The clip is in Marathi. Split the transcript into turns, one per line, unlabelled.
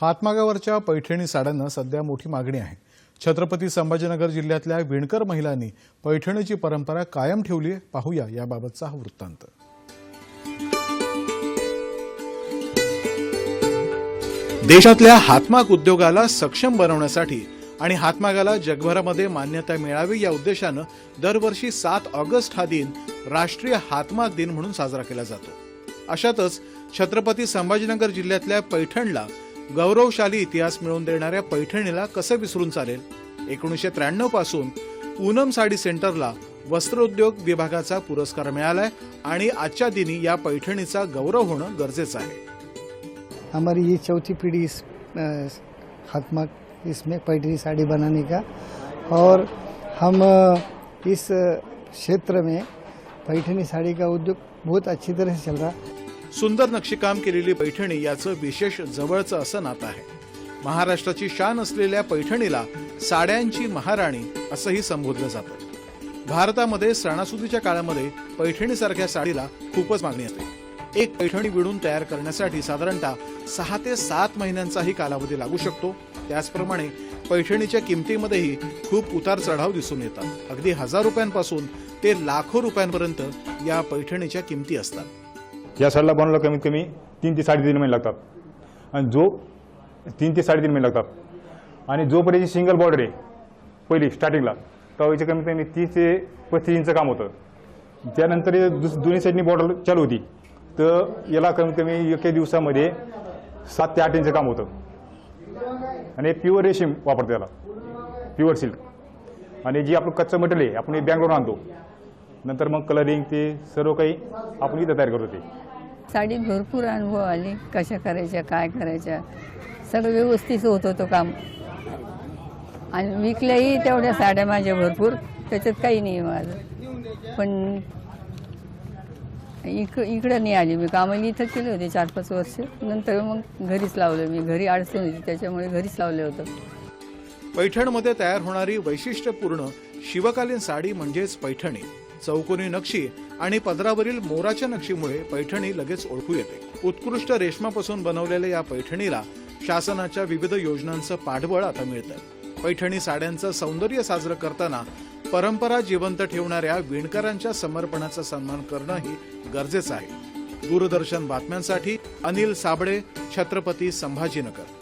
हातमागावरच्या पैठणी साड्यांना सध्या मोठी मागणी आहे. छत्रपती संभाजीनगर जिल्ह्यातल्या विणकर महिलांनी पैठणीची परंपरा कायम ठेवली आहे पाहूया याबाबतचा हा वृत्तांत. देशातल्या हातमाग उद्योगाला सक्षम बनवण्यासाठी आणि हातमागाला जगभरामध्ये मान्यता मिळावी या उद्देशानं दरवर्षी सात ऑगस्ट हा दिन राष्ट्रीय हातमाग दिन म्हणून साजरा केला जातो. अशातच छत्रपती संभाजीनगर जिल्ह्यातल्या पैठणला गौरवशाली इतिहास मिळवून देणाऱ्या पैठणीला कसं विसरून चालेल? एकोणीसशे त्र्याण्णवपासून पूनम साडी सेंटरला वस्त्रोद्योग विभागाचा पुरस्कार मिळालाय आणि आजच्या दिनी या पैठणीचा गौरव होणं गरजेचं आहे.
हमारी ये चौथी पीढ़ी इस अ, खात्मा इसमें पैठणी साड़ी बनाने का। और हम इस क्षेत्र में पैठणी साड़ी का उद्योग बहुत अच्छी तरह से चल रहा।
सुंदर नक्षीकाम केलेली पैठणी याचं विशेष जवळचं असं नातं आहे. महाराष्ट्राची शान असलेल्या पैठणीला साड्यांची महाराणी असंही संबोधलं जातं. भारतामध्ये सणासुदीच्या काळामध्ये पैठणीसारख्या साडीला खूपच मागणी असते. एक पैठणी विणून तयार करण्यासाठी साधारणतः सहा ते सात महिन्यांचाही कालावधी लागू शकतो. त्याचप्रमाणे पैठणीच्या किमतीमध्येही खूप उतार चढाव दिसून येतात. अगदी हजार रुपयांपासून ते लाखो रुपयांपर्यंत या पैठणीच्या किमती असतात.
या साडीला बनवायला कमीत कमी तीन ते साडेतीन महिने लागतात. आणि जो तीन ते साडेतीन महिने लागतात. आणि जोपर्यंत सिंगल बॉर्डर आहे पहिली स्टार्टिंगला तेव्हा कमीत कमी तीस ते पस्तीस इंच काम होतं. त्यानंतर दुस दोन्ही साईडनी बॉर्डर चालू होती. तर याला कमीत कमी एके दिवसामध्ये सात ते आठ इंच काम होतं. आणि प्युअर रेशीम वापरतो याला. प्युअर सिल्क आणि जी आपलं कच्चं मटेरियल आहे आपण हे बँगलोर आणतो. नंतर मग कलरिंग ते सर्व काही आपण इथं तयार करतो ते.
साडी भरपूर अनुभव आले. कशा करायच्या काय करायच्या. सगळं व्यवस्थित होत होतं काम. आणि विकल्याही तेवढ्या साड्या माझ्या भरपूर. त्याच्यात काही नाही माझं. पण इक इकडं नाही आली मी. कामाला इथं केले होते चार पाच वर्ष. नंतर मग घरीच लावलं मी. घरी अडचण होती त्याच्यामुळे घरीच लावलं होतं.
पैठणमध्ये तयार होणारी वैशिष्ट्यपूर्ण शिवकालीन साडी म्हणजेच पैठणी. चौकोनी नक्षी आणि पदरावरील मोराच्या नक्षीमुळे पैठणी लगेच ओळखू येते. उत्कृष्ट रेशमापासून बनवलेल्या या पैठणीला शासनाच्या विविध योजनांचं पाठबळ आता मिळतं पैठणी साड्यांचं सौंदर्य साजरं करताना परंपरा जिवंत ठेवणाऱ्या विणकरांच्या समर्पणाचा सन्मान करणंही गरजेचं आहे. दूरदर्शन बातम्यांसाठी अनिल साबळे छत्रपती संभाजीनगर.